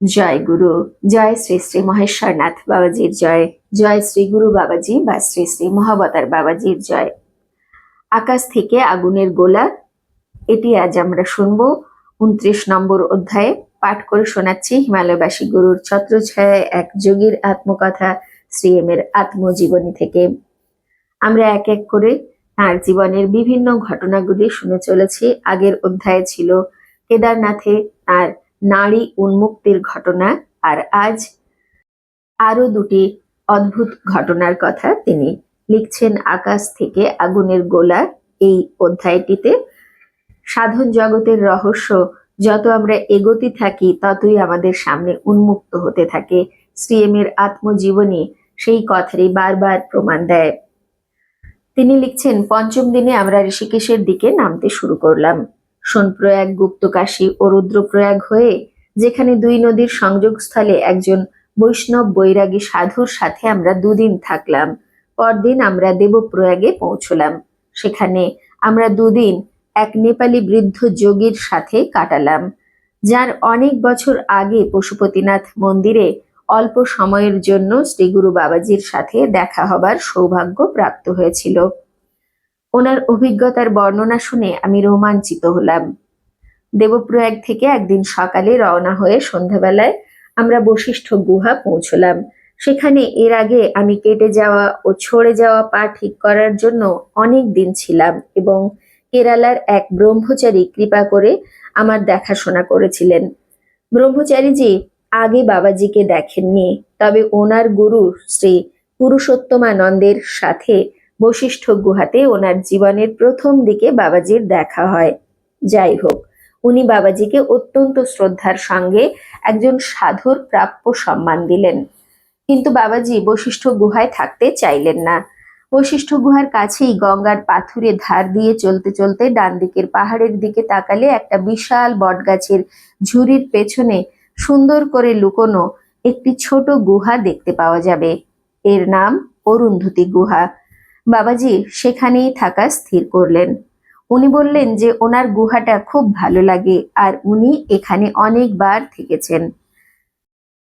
জয় গুরু, জয় শ্রী শ্রী মহেশ্বরনাথ বাবাজির জয় জয় শ্রী গুরু বাবাজি বা শ্রী শ্রী মহাবতার বাবাজির জয়। আকাশ থেকে আগুনের গোলা, এটি আজ আমরা শুনব উনত্রিশ নম্বর অধ্যায়ে। পাঠ করে শোনাচ্ছি হিমালয়বাসী গুরুর ছত্রছায়ায় এক যোগীর আত্মকথা শ্রী এম এর আত্মজীবনী থেকে। আমরা এক এক করে তার জীবনের বিভিন্ন ঘটনাগুলি শুনে চলেছি। আগের অধ্যায়ে ছিল কেদারনাথে তার নারী উন্মুক্তির ঘটনা আর আজ আরও দুটি অদ্ভুত ঘটনার কথা তিনি লিখছেন আকাশ থেকে আগুনের গোলা এই অধ্যায়টিতে। সাধন জগতের রহস্য, যত আমরা এগোতে থাকি, ততই আমাদের সামনে উন্মুক্ত হতে থাকে। শ্রীএমের আত্মজীবনী সেই কথারই বারবার প্রমাণ দেয়। তিনি লিখছেন, পঞ্চম দিনে আমরা ঋষিকেশের দিকে নামতে শুরু করলাম। সোনপ্রয়াগ গুপ্তকাশী ও রুদ্রপ্রয়াগ হয়ে, যেখানে দুই নদীর সংযোগস্থলে একজন বৈষ্ণব বৈরাগী সাধুর সাথে আমরা দুদিন থাকলাম। পরদিন আমরা দেবপ্রয়াগে পৌঁছলাম। সেখানে আমরা দুদিন এক নেপালি বৃদ্ধ যোগীর সাথে কাটালাম, যার অনেক বছর আগে পশুপতিনাথ মন্দিরে অল্প সময়ের জন্য শ্রীগুরু বাবাজির সাথে দেখা হবার সৌভাগ্য প্রাপ্ত হয়েছিল। ওনার অভিজ্ঞতার বর্ণনা শুনে আমি রোমাঞ্চিত হলাম। দেবপ্রয়াগ থেকে একদিন সকালে রওনা হয়ে সন্ধ্যাবেলায় আমরা বশিষ্ঠ গুহা পৌঁছলাম। সেখানে এর আগে আমি কেটে যাওয়া ও ছড়ে যাওয়া পা ঠিক করার জন্য অনেক দিন ছিলাম এবং কেরালার এক ব্রহ্মচারী কৃপা করে আমার দেখাশোনা করেছিলেন। ব্রহ্মচারীজি আগে বাবাজিকে দেখেননি, তবে ওনার গুরু শ্রী পুরুষোত্তমানন্দের সাথে বশিষ্ঠ গুহাতে ওনার জীবনের প্রথম দিকে বাবাজির দেখা হয়। যাই হোক, উনি বাবাজিকে অত্যন্ত শ্রদ্ধার সঙ্গে একজন সাধুর প্রাপ্য সম্মান দিলেন। কিন্তু বাবাজি বশিষ্ঠ গুহায় থাকতে চাইলেন না। বশিষ্ঠ গুহার কাছেই গঙ্গার পাথুরে ধার দিয়ে চলতে চলতে ডান দিকের পাহাড়ের দিকে তাকালে একটা বিশাল বটগাছের ঝুড়ির পেছনে সুন্দর করে লুকোনো একটি ছোট গুহা দেখতে পাওয়া যাবে। এর নাম অরুন্ধতী গুহা। বাবাজি সেখানেই থাকা স্থির করলেন। উনি বললেন যে ওনার গুহাটা খুব ভালো লাগে আর উনি এখানে অনেকবার থেকেছেন।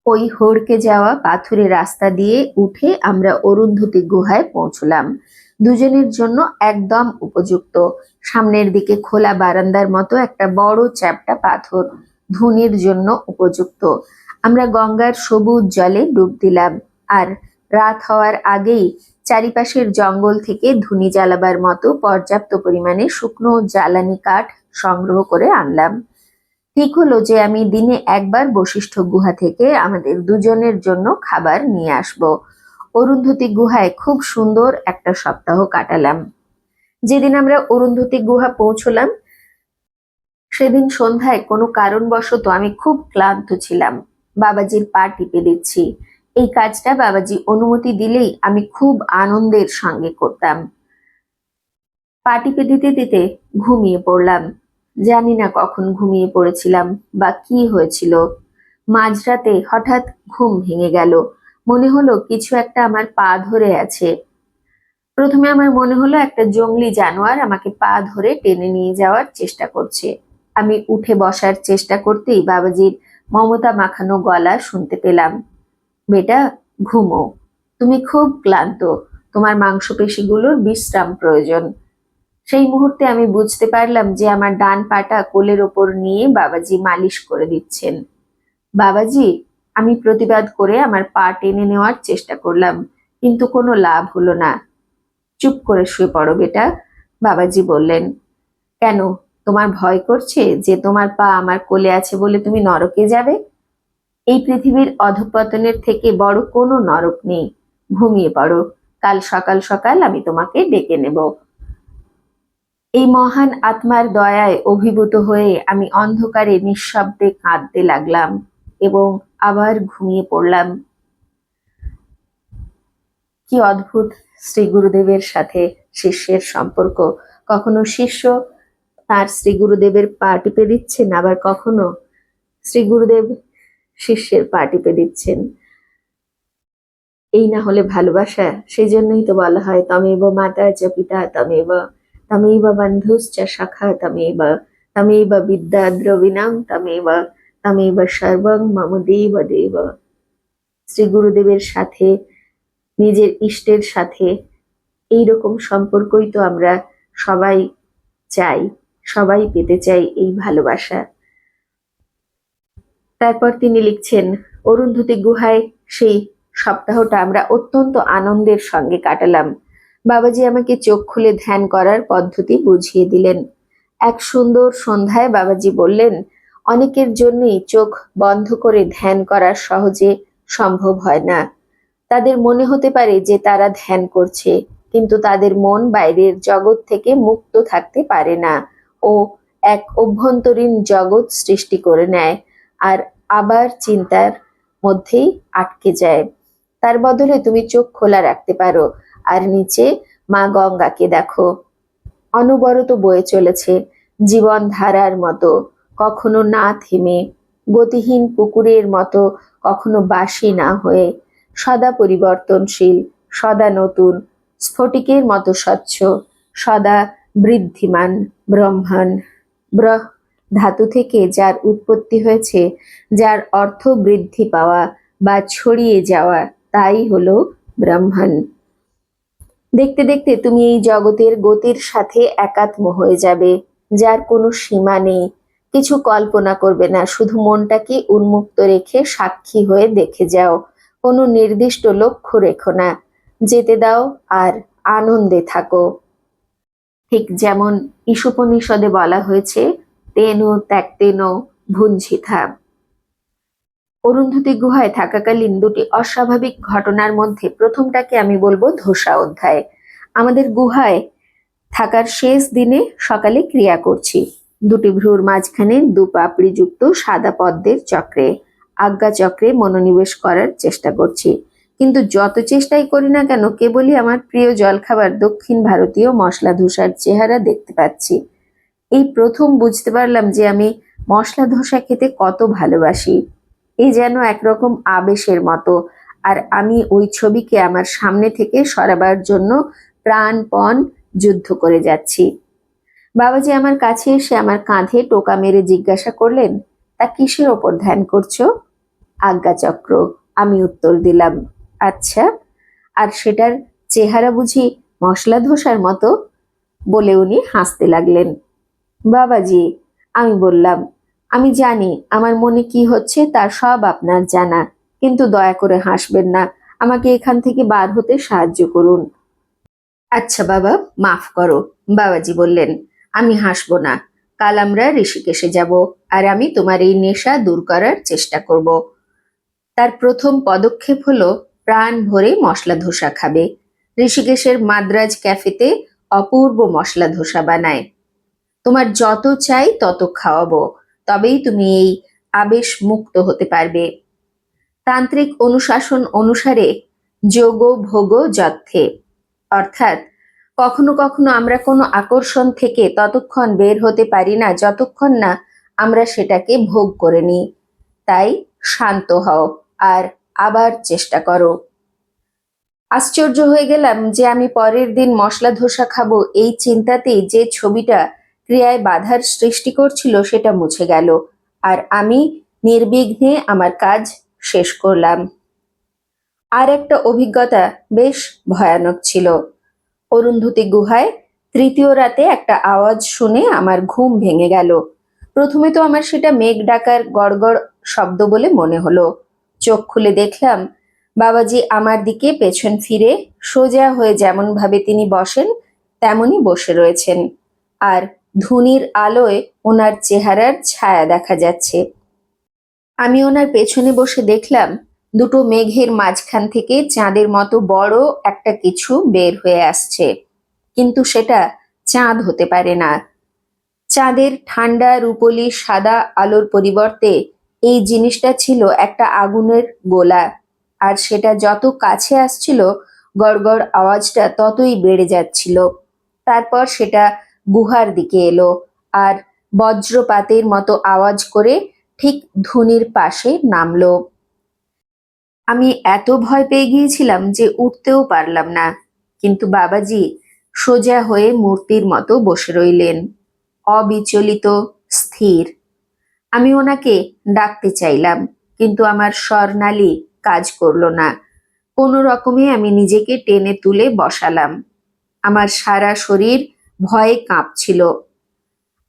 ওই হড়কে যাওয়া পাথুরে রাস্তা দিয়ে উঠে আমরা অরুন্ধতী গুহায় পৌঁছলাম। দুজনের জন্য একদম উপযুক্ত। সামনের দিকে খোলা বারান্দার মতো একটা বড় চ্যাপটা পাথর ধুনির জন্য উপযুক্ত। আমরা গঙ্গার সবুজ জলে ডুব দিলাম। আর রাত হওয়ার আগেই চারিপাশের জঙ্গল থেকে ধুনি জ্বালাবার মতো পর্যাপ্ত পরিমাণে শুকনো জ্বালানি কাঠ সংগ্রহ করে আনলাম। ঠিক হলো যে আমি দিনে একবার বশিষ্ঠ গুহা থেকে আমাদের দুজনের জন্য খাবার নিয়ে আসব। অরুন্ধতী গুহায় খুব সুন্দর একটা সপ্তাহ কাটালাম। যেদিন আমরা অরুন্ধতী গুহা পৌঁছলাম, সেদিন সন্ধ্যায় কোনো কারণবশত আমি খুব ক্লান্ত ছিলাম। বাবাজির পা টিপে দিচ্ছি। এই কাজটা বাবাজি অনুমতি দিলেই আমি খুব আনন্দের সঙ্গে করতাম। পা টিপে দিতে দিতে ঘুমিয়ে পড়লাম। জানি না কখন ঘুমিয়ে পড়েছিলাম বা কি হয়েছিল। মাঝরাতে হঠাৎ ঘুম ভেঙে গেল। মনে হলো কিছু একটা আমার পা ধরে আছে। প্রথমে আমার মনে হলো একটা জঙ্গলি জানোয়ার আমাকে পা ধরে টেনে নিয়ে যাওয়ার চেষ্টা করছে। আমি উঠে বসার চেষ্টা করতেই বাবাজির মমতা মাখানো গলা শুনতে পেলাম। বেটা ঘুমো। তুমি খুব ক্লান্ত। তোমার মাংসপেশিগুলোর বিশ্রাম প্রয়োজন। সেই মুহূর্তে আমি বুঝতে পারলাম যে আমার ডান পাটা কোলের ওপর নিয়ে বাবাজি মালিশ করে দিচ্ছেন। বাবাজি, আমি প্রতিবাদ করে আমার পা টেনে নেওয়ার চেষ্টা করলাম, কিন্তু কোনো লাভ হলো না। চুপ করে শুয়ে পড়ো বেটা, বাবাজি বললেন। কেন, তোমার ভয় করছে যে তোমার পা আমার কোলে আছে বলে তুমি নরকে যাবে? এই পৃথিবীর অধপতনের থেকে বড় কোনো নরক নেই। ঘুমিয়ে পড়ো। কাল সকাল সকাল আমি তোমাকে ডেকে নেব। এই মহান আত্মার দয়ায় অভিভূত হয়ে আমি অন্ধকারে নিঃশব্দে কাঁদতে লাগলাম এবং আবার ঘুমিয়ে পড়লাম। কি অদ্ভুত শ্রী গুরুদেবের সাথে শিষ্যের সম্পর্ক। কখনো শিষ্য তার শ্রী গুরুদেবের পা টিপে দিচ্ছেন আবার কখনো শ্রী গুরুদেব শিষ্যের পা টিপে দিচ্ছেন। এই না হলে ভালোবাসা সেই জন্যই তো বলা হয়, তমেব মাতা চ পিতা, তমেব তমেব বন্ধুশ্চ সখা তমেব তমেব বিদ্যা দ্রবিণাম তমেব তমেব সর্বং মম দেব দেব। শ্রী গুরুদেবের সাথে, নিজের ইষ্টের সাথে এই রকম সম্পর্কই তো আমরা সবাই চাই, সবাই পেতে চাই এই ভালোবাসা। তারপর তিনি লিখছেন, অরুন্ধতী গুহায় সেই সপ্তাহটা আমরা অত্যন্ত আনন্দের সঙ্গে কাটালাম। বাবাজি আমাকে চোখ খুলে ধ্যান করার পদ্ধতি বুঝিয়ে দিলেন। এক সুন্দর সন্ধ্যায় বাবাজি বললেন, অনেকের জন্যই চোখ বন্ধ করে ধ্যান করা সহজে সম্ভব হয় না। তাদের মনে হতে পারে যে তারা ধ্যান করছে, কিন্তু তাদের মন বাইরের জগৎ থেকে মুক্ত থাকতে পারে না ও এক অভ্যন্তরীণ জগৎ সৃষ্টি করে নেয়। আর আবার চিন্তার মধ্যেই আটকে যায়। তার বদলে তুমি চোখ খোলা রাখতে পারো আর নিচে মা গঙ্গাকে দেখো। অনবরত বয়ে চলেছে জীবন ধারার মতো, কখনো না থেমে, গতিহীন পুকুরের মতো, কখনো বাসি না হয়ে, সদা পরিবর্তনশীল, সদা নতুন, স্ফটিকের মতো স্বচ্ছ, সদা বৃদ্ধিমান ব্রহ্মাণ ব্রহ ধাতু থেকে যার উৎপত্তি হয়েছে, যার অর্থ বৃদ্ধি পাওয়া বা ছড়িয়ে যাওয়া, তাই হলো ব্রহ্মাণ। দেখতে দেখতে তুমি এই জগতের গতির সাথে একাত্ম হয়ে যাবে, যার কোনো সীমা নেই। কিছু কল্পনা করবে না, শুধু মনটাকে উন্মুক্ত রেখে সাক্ষী হয়ে দেখে যাও। কোনো নির্দিষ্ট লক্ষ্য রেখো না, যেতে দাও আর আনন্দে থাকো। ঠিক যেমন ঈশোপনিষদে বলা হয়েছে তেনো ত্যাক্তেনো ভুঞ্জিথা অরুন্ধতী গুহায় থাকাকালীন দুটি অস্বাভাবিক ঘটনার মধ্যে প্রথমটাকে আমি বলব ধোসা অধ্যায়। আমাদের গুহায় থাকার শেষ দিনে সকালে ক্রিয়া করছি। দুটি ভ্রুর মাঝখানে দু পাপড়িযুক্ত সাদা পদ্মের চক্রে, আজ্ঞা চক্রে মনোনিবেশ করার চেষ্টা করছি। কিন্তু যত চেষ্টাই করি না কেন, কেবলই আমার প্রিয় জলখাবার দক্ষিণ ভারতীয় মশলা ধোসার চেহারা দেখতে পাচ্ছি। এই প্রথম বুঝতে পারলাম যে আমি মশলা ধোসা খেতে কত ভালোবাসি। এই যেন একরকম আবেশের মতো। আর আমি ওই ছবিকে আমার সামনে থেকে সরাবার জন্য প্রাণপণ যুদ্ধ করে যাচ্ছি। বাবাজি আমার কাছে এসে আমার কাঁধে টোকা মেরে জিজ্ঞাসা করলেন, তা কিসের ওপর ধ্যান করছ? আজ্ঞাচক্র আমি উত্তর দিলাম। আচ্ছা আর সেটার চেহারা বুঝি মশলা ধোসার মতো? বলে উনি হাসতে লাগলেন। বাবাজি, আমি বললাম, আমি জানি আমার মনে কি হচ্ছে তা সব আপনার জানা, কিন্তু দয়া করে হাসবেন না। আমাকে এখান থেকে বার হতে সাহায্য করুন। আচ্ছা বাবা, মাফ করো। বাবাজি বললেন, আমি হাসবো না। কাল আমরা ঋষিকেশে যাব, আর আমি তোমার এই নেশা দূর করার চেষ্টা করব। তার প্রথম পদক্ষেপ হলো, প্রাণ ভরে মশলা ধোসা খাবে। ঋষিকেশের মাদ্রাজ ক্যাফেতে অপূর্ব মশলা ধোসা বানায়। তোমার যত চাই তত খাওয়াবো, তবেই তুমি এই আবেশ মুক্ত হতে পারবে। তান্ত্রিক অনুশাসন অনুসারে যোগ ভোগ যথে। অর্থাৎ, কখনো কখনো আমরা কোনো আকর্ষণ থেকে ততক্ষণ বের হতে পারি না, যতক্ষণ না আমরা সেটাকে ভোগ করে নিই। তাই শান্ত হও আর আবার চেষ্টা করো। আশ্চর্য হয়ে গেলাম যে আমি পরের দিন মশলা ধোসা খাব এই চিন্তাতেই যে ছবিটা ক্রিয়ায় বাধার সৃষ্টি করছিল সেটা মুছে গেল। আর আমি নির্বিঘ্নে আমার কাজ শেষ করলাম। আর একটা অভিজ্ঞতা বেশ ভয়ানক ছিল। অরুন্ধতী গুহায় তৃতীয় রাতে একটা আওয়াজ শুনে আমার ঘুম ভেঙে গেল। প্রথমে তো আমার সেটা মেঘ ডাকার গড়গড় শব্দ বলে মনে হলো। চোখ খুলে দেখলাম, বাবাজি আমার দিকে পেছন ফিরে সোজা হয়ে যেমন ভাবে তিনি বসেন, তেমনই বসে রয়েছেন। আর ধুনির আলোয় ওনার চেহারার ছায়া দেখা যাচ্ছে। আমি ওনার পেছনে বসে দেখলাম, দুটো মেঘের মাঝখান থেকে চাঁদের মতো বড় একটা কিছু বের হয়ে আসছে। কিন্তু সেটা চাঁদ হতে পারে না। চাঁদের ঠান্ডা রূপলি সাদা আলোর পরিবর্তে এই জিনিসটা ছিল একটা আগুনের গোলা। আর সেটা যত কাছে আসছিল গড়গড় আওয়াজটা ততই বেড়ে যাচ্ছিল। তারপর সেটা গুহার দিকে এলো আর বজ্রপাতের মতো আওয়াজ করে ঠিক ধুনির পাশে নামলো। আমি এত ভয় পেয়ে গিয়েছিলাম যে উঠতেও পারলাম না, কিন্তু বাবাজি সোজা হয়ে মূর্তির মতো বসে রইলেন, অবিচলিত, স্থির। আমি ওনাকে ডাকতে চাইলাম, কিন্তু আমার স্বর্ণালী কাজ করল না। কোনো রকমে আমি নিজেকে টেনে তুলে বসালাম। আমার সারা শরীর ভয়ে কাঁপছিল।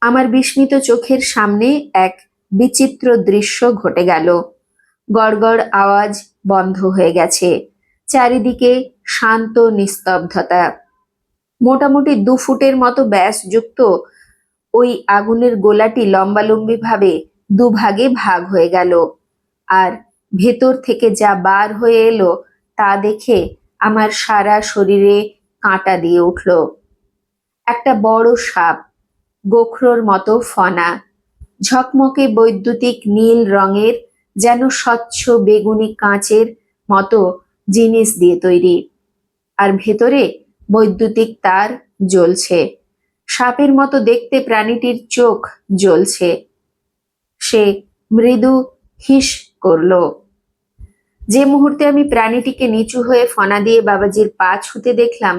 আমার বিস্মিত চোখের সামনে এক বিচিত্র দৃশ্য ঘটে গেল। গড়গড় আওয়াজ বন্ধ হয়ে গেছে। চারিদিকে শান্ত নিস্তব্ধতা। মোটামুটি দু ফুটের মতো ব্যাসযুক্ত ওই আগুনের গোলাটি লম্বালম্বিভাবে দুভাগে ভাগ হয়ে গেল। আর ভেতর থেকে যা বার হয়ে এলো তা দেখে আমার সারা শরীরে কাঁটা দিয়ে উঠল। একটা বড় সাপ, গোখরোর মতো ফনা, ঝকমকে বৈদ্যুতিক নীল রঙের, যেন স্বচ্ছ বেগুনি কাঁচের মতো জিনিস দিয়ে তৈরি। আর ভেতরে বৈদ্যুতিক তার জ্বলছে। সাপের মতো দেখতে প্রাণীটির চোখ জ্বলছে। সে মৃদু হিস করল। যে মুহূর্তে আমি প্রাণীটিকে নিচু হয়ে ফনা দিয়ে বাবাজির পা ছুতে দেখলাম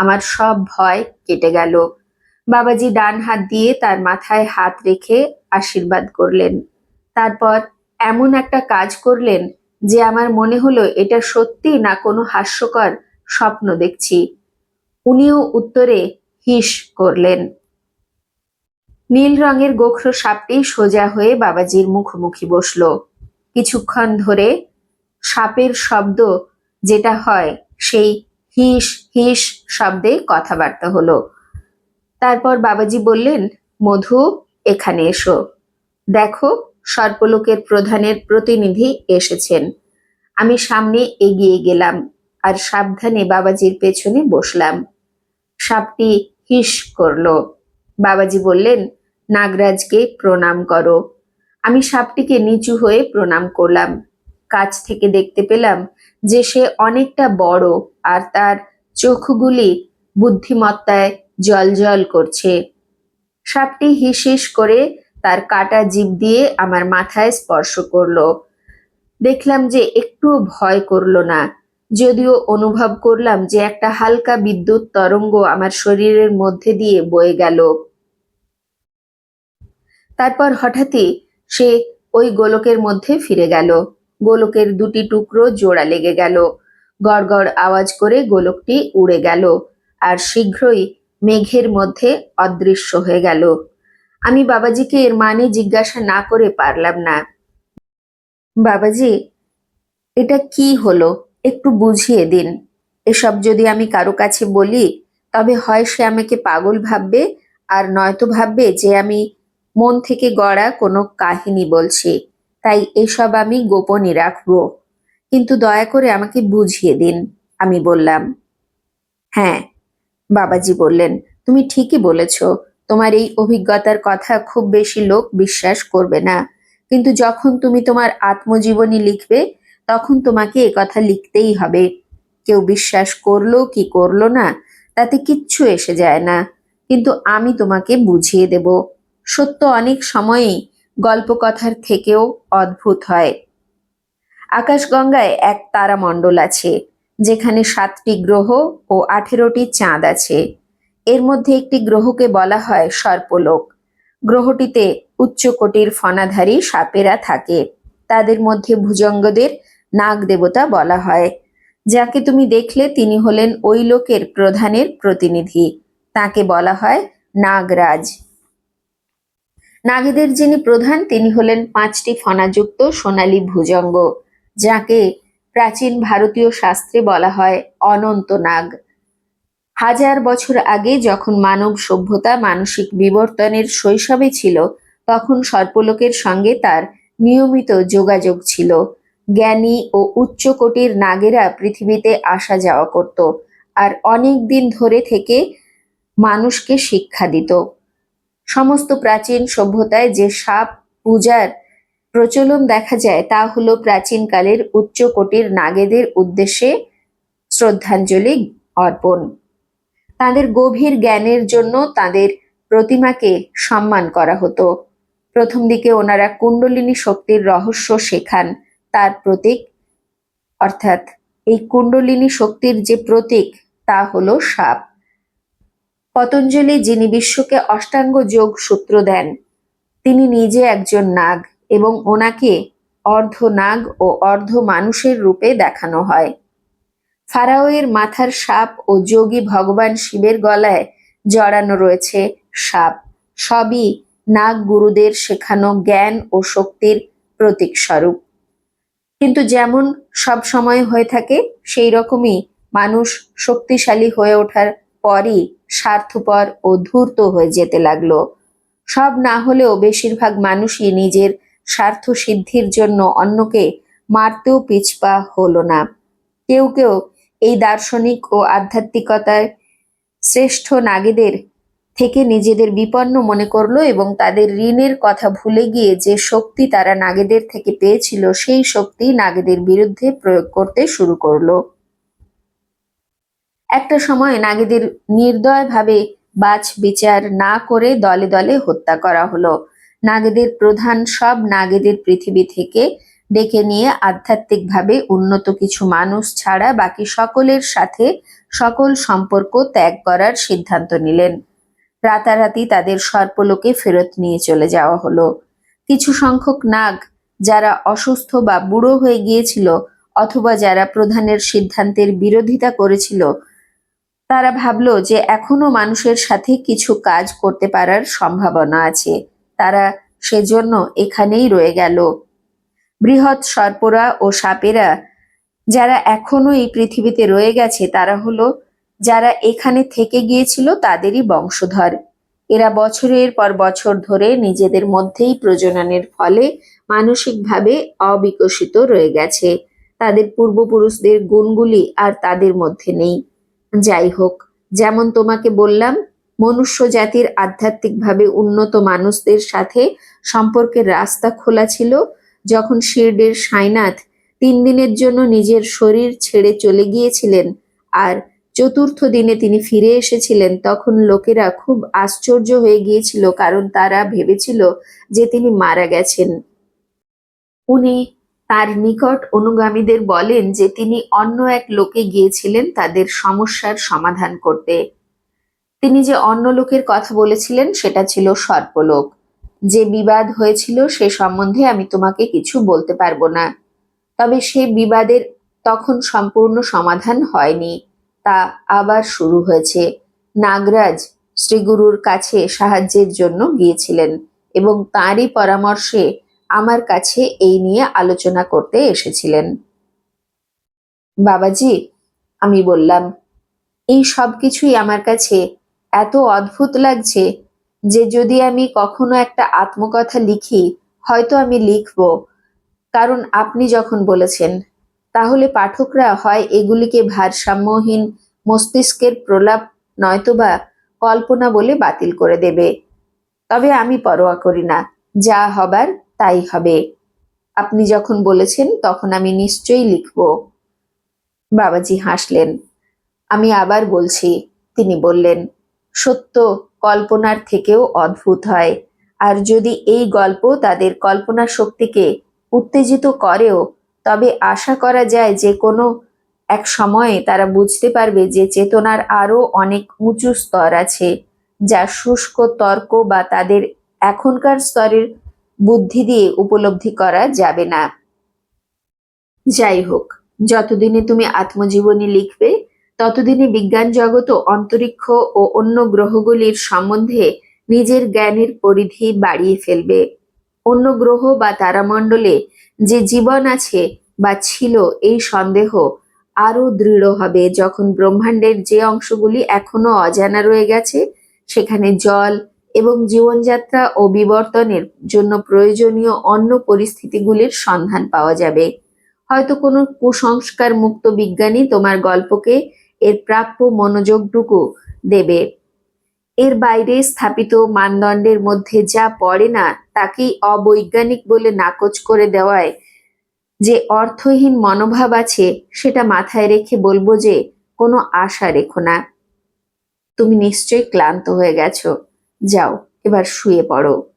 আমার সব ভয় কেটে গেল। বাবাজি ডান হাত দিয়ে তার মাথায় হাত রেখে আশীর্বাদ করলেন। তারপর এমন একটা কাজ করলেন যে আমার মনে হলো এটা সত্যি না কোনো হাস্যকর স্বপ্ন দেখছি। উনিও উত্তরে হিস করলেন। নীল রঙের গোখর সাপটি সোজা হয়ে বাবাজির মুখোমুখি বসল। কিছুক্ষণ ধরে সাপের শব্দ যেটা হয় সেই হিস হিস শব্দে কথাবার্তা হলো। তারপর বাবাজি বললেন, মধু, এখানে এসো। দেখো, সর্পলোকের প্রধানের প্রতিনিধি এসেছেন। আমি সামনে এগিয়ে গেলাম আর সাবধানে বাবাজির পেছনে বসলাম। সাপটি হিস করল। বাবাজি বললেন, নাগরাজকে প্রণাম করো। আমি সাপটিকে নিচু হয়ে প্রণাম করলাম। কাছ থেকে দেখতে পেলাম যে সে অনেকটা বড় আর তার চোখগুলি বুদ্ধিমত্তায় জল করছে। সাপটি হিস হিস করে তার কাটা জিভ দিয়ে আমার মাথায় স্পর্শ করল। দেখলাম যে একটু ভয় করল না। যদিও অনুভব করলাম যে একটা হালকা বিদ্যুৎ তরঙ্গ আমার শরীরের মধ্যে দিয়ে বয়ে গেল। তারপর হঠাৎই সে ওই গোলকের মধ্যে ফিরে গেল। গোলকের দুটি টুকরো জোড়া লেগে গেল। গড়গড় আওয়াজ করে গোলকটি উড়ে গেল আর শীঘ্রই মেঘের মধ্যে অদৃশ্য হয়ে গেল। আমি বাবাজিকে এর মানে জিজ্ঞাসা না করে পারলাম না। বাবাজি, এটা কি হলো? একটু বুঝিয়ে দিন। এসব যদি আমি কারও কাছে বলি, তবে হয় সে আমাকে পাগল ভাববে আর নয়তো ভাববে যে আমি মন থেকে গড়া কোনো কাহিনী বলছি। তাই এসব আমি গোপনই রাখব। কিন্তু দয়া করে আমাকে বুঝিয়ে দিন, আমি বললাম। হ্যাঁ বাবাজি বললেন, তুমি ঠিকই বলেছ, তোমার এই অভিজ্ঞতার কথা খুব বেশি লোক বিশ্বাস করবে না। কিন্তু যখন তুমি তোমার আত্মজীবনী লিখবে, তখন তোমাকে এ কথা লিখতেই হবে। কেউ বিশ্বাস করল কি করল না, তাতে কিচ্ছু এসে যায় না। কিন্তু আমি তোমাকে বুঝিয়ে দেব। সত্য অনেক সময়ই গল্পকথার থেকেও অদ্ভুত হয়। আকাশগঙ্গায় এক তারামণ্ডল আছে, যেখানে সাতটি গ্রহ ও আঠেরোটি চাঁদ আছে। এর মধ্যে একটি গ্রহকে বলা হয় সর্পলোক। গ্রহটিতে উচ্চকোটির ফনাধারী সাপেরা থাকে। তাদের মধ্যে ভুজঙ্গদের নাগ দেবতা বলা হয়। যাকে তুমি দেখলে তিনি হলেন ওই লোকের প্রধানের প্রতিনিধি। তাকে বলা হয় নাগরাজ। নাগেদের যিনি প্রধান, তিনি হলেন পাঁচটি ফনাযুক্ত সোনালী ভুজঙ্গ, যাকে প্রাচীন ভারতীয় শাস্ত্রে বলা হয় অনন্ত নাগ। হাজার বছর আগে যখন মানব সভ্যতা মানসিক বিবর্তনের শৈশবে ছিল, তখন সর্পলোকের সঙ্গে তার নিয়মিত যোগাযোগ ছিল। জ্ঞানী ও উচ্চকোটির নাগেরা পৃথিবীতে আসা যাওয়া করত আর অনেক দিন ধরে থেকে মানুষকে শিক্ষা দিত। সমস্ত প্রাচীন সভ্যতায় যে সাপ পূজার প্রচলন দেখা যায়, তা হলো প্রাচীনকালের উচ্চকোটির নাগেদের উদ্দেশ্যে শ্রদ্ধাঞ্জলি অর্পণ। তাদের গভীর জ্ঞানের জন্য তাদের প্রতিমাকে সম্মান করা হতো। প্রথম দিকে ওনারা কুণ্ডলিনী শক্তির রহস্য শেখান, তার প্রতীক। অর্থাৎ এই কুণ্ডলিনী শক্তির যে প্রতীক, তা হলো সাপ। পতঞ্জলি, যিনি বিশ্বকে অষ্টাঙ্গ যোগ সূত্র দেন, তিনি নিজে একজন নাগ এবং ওনাকে অর্ধ নাগ ও অর্ধ মানুষের রূপে দেখানো হয়। ফারাওয়ের মাথার সাপ ও যোগী ভগবান শিবের গলায় জড়ানো রয়েছে সাপ। সবই নাগ গুরুদের শেখানো জ্ঞান ও শক্তির প্রতীক স্বরূপ। কিন্তু যেমন সব সময় হয়ে থাকে, সেই রকমই মানুষ শক্তিশালী হয়ে ওঠার পরই স্বার্থপর ও ধূর্ত হয়ে যেতে লাগল। সব না হলেও বেশিরভাগ মানুষই নিজের স্বার্থ সিদ্ধির জন্য অন্যকে মারতেও পিছপা হলো না। কেউ কেউ এই দার্শনিক ও আধ্যাত্মিকতায় শ্রেষ্ঠ নাগীদের থেকে নিজেদের বিপন্ন মনে করল এবং তাদের ঋণের কথা ভুলে গিয়ে যে শক্তি তারা নাগেদের থেকে পেয়েছিল, সেই শক্তি নাগেদের বিরুদ্ধে প্রয়োগ করতে শুরু করল। একটা সময় নাগেদের নির্দয়ভাবে বাছ বিচার না করে দলে দলে হত্যা করা হলো। নাগেদের প্রধান সব নাগেদের পৃথিবী থেকে ডেকে নিয়ে আধ্যাত্মিকভাবে উন্নত কিছু মানুষ ছাড়া বাকি সকলের সাথে সকল সম্পর্ক ত্যাগ করার সিদ্ধান্ত নিলেন। রাতারাতি তাদের সর্পলোকে ফেরত নিয়ে চলে যাওয়া হলো। কিছু সংখ্যক নাগ যারা অসুস্থ বা বুড়ো হয়ে গিয়েছিল অথবা যারা প্রধানের সিদ্ধান্তের বিরোধিতা করেছিল তারা ভাবলো যে এখনও মানুষের সাথে কিছু কাজ করতে পারার সম্ভাবনা আছে। তারা সেজন্য এখানেই রয়ে গেল। বৃহৎ সর্পরা ও সাপেরা যারা এখনও এই পৃথিবীতে রয়ে গেছে, তারা হলো যারা এখানে থেকে গিয়েছিল তাদেরই বংশধর। এরা বছরের পর বছর ধরে নিজেদের মধ্যেই প্রজননের ফলে মানসিকভাবে অবিকশিত রয়ে গেছে। তাদের পূর্বপুরুষদের গুণগুলি আর তাদের মধ্যে নেই। যাই হোক যেমন তোমাকে বললাম মনুষ্য জাতির আধ্যাত্মিকভাবে উন্নত মানুষদের সাথে সম্পর্কের রাস্তা খোলা ছিল। যখন শিরডের সাইনাথ তিন দিনের জন্য নিজের শরীর ছেড়ে চলে গিয়েছিলেন আর চতুর্থ দিনে তিনি ফিরে এসেছিলেন, তখন লোকেরা খুব আশ্চর্য হয়ে গিয়েছিল কারণ তারা ভেবেছিল যে তিনি মারা গেছেন। উনি তার নিকট অনুগামীদের বলেন যে তিনি অন্য এক লোকে গিয়েছিলেন তাদের সমস্যার সমাধান করতে। তিনি যে অন্য লোকের কথা বলেছিলেন, সেটা ছিল সর্পলোক। যে বিবাদ হয়েছিল সে সম্বন্ধে আমি তোমাকে কিছু বলতে পারব না। তবে সে বিবাদের তখন সম্পূর্ণ সমাধান হয়নি। তা আবার শুরু হয়েছে। নাগরাজ শ্রীগুরুর কাছে সাহায্যের জন্য গিয়েছিলেন এবং তাঁরই পরামর্শে আমার কাছে এই নিয়ে আলোচনা করতে এসেছিলেন। বাবাজি, আমি বললাম, এই সব কিছুই আমার কাছে এত অদ্ভুত লাগছে যে যদি আমি কখনো একটা আত্মকথা লিখি, হয়তো আমি লিখব। কারণ আপনি যখন বলেছেন, তাহলে পাঠকরা হয় এগুলিকে ভারসাম্যহীন মস্তিষ্কের প্রলাপ নয়তোবা কল্পনা বলে বাতিল করে দেবে। তবে আমি পরোয়া করি না, যা হবার তাই হবে। আপনি যখন বলেছেন, তখন আমি নিশ্চয়ই লিখব। বাবাজি হাসলেন। আমি আবার বলছি, তিনি বললেন, সত্য কল্পনার থেকেও অদ্ভুত হয়। আর যদি এই গল্প তাদের কল্পনা শক্তিকে উত্তেজিত করেও, তবে আশা করা যায় যে কোনো এক সময়ে তারা বুঝতে পারবে যে চেতনার আরও অনেক উঁচু স্তর আছে, যা শুষ্ক তর্ক বা তাদের এখনকার স্তরের বুদ্ধি দিয়ে উপলব্ধি করা যাবে না। যাই হোক যতদিনে তুমি আত্মজীবনী লিখবে, ততদিনে বিজ্ঞান জগৎ ও অন্তরিক্ষ ও অন্য গ্রহগুলির সম্বন্ধে নিজের জ্ঞানের পরিধি বাড়িয়ে ফেলবে। অন্য গ্রহ বা তারামণ্ডলে যে জীবন আছে বা ছিল এই সন্দেহ আরও দৃঢ় হবে। যখন ব্রহ্মাণ্ডের যে অংশগুলি এখনও অজানা রয়ে গেছে, সেখানে জল এবং জীবনযাত্রা ও বিবর্তনের জন্য প্রয়োজনীয় অন্য পরিস্থিতিগুলির সন্ধান পাওয়া যাবে। হয়তো কোনো কুসংস্কার মুক্ত বিজ্ঞানী তোমার গল্পকে এর প্রাপ্য মনোযোগটুকু দেবে। এর বাইরে স্থাপিত মানদণ্ডের মধ্যে যা পড়ে না, তাকেই অবৈজ্ঞানিক বলে নাকচ করে দেওয়ায় যে অর্থহীন মনোভাব আছে, সেটা মাথায় রেখে বলব যে কোনো আশা রেখো না। তুমি নিশ্চয়ই ক্লান্ত হয়ে গেছো। যাও, এবার শুয়ে পড়ো।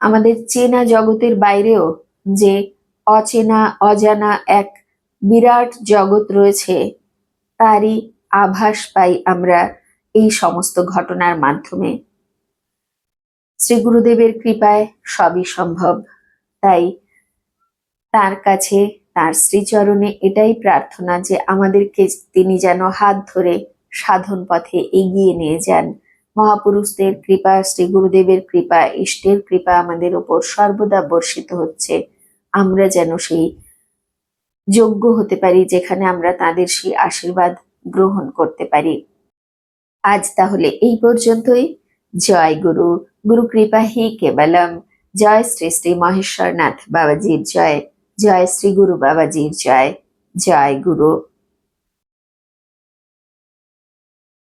আমাদের চেনা জগতের বাইরেও যে অচেনা, অজানা এক বিরাট জগৎ রয়েছে, তারই আভাস পাই আমরা এই সমস্ত ঘটনার মাধ্যমে। শ্রী গুরুদেবের কৃপায় সবই সম্ভব, তাই তার কাছে, তার শ্রীচরণে এটাই প্রার্থনা যে আমাদেরকে তিনি যেন হাত ধরে সাধন পথে এগিয়ে নিয়ে যান। মহাপুরুষদের কৃপা, শ্রী গুরুদেবের কৃপা, ইষ্টের কৃপা আমাদের উপর সর্বদা বর্ষিত হচ্ছে। আমরা যেন সেই যোগ্য হতে পারি যেখানে আমরা তাদের সেই আশীর্বাদ গ্রহণ করতে পারি। আজ তাহলে এই পর্যন্তই। জয় গুরু। গুরু কৃপা হি কেবলম। জয় শ্রী শ্রী মহেশ্বরনাথ বাবাজির জয়। জয় শ্রী গুরু বাবাজির জয়। জয় গুরু।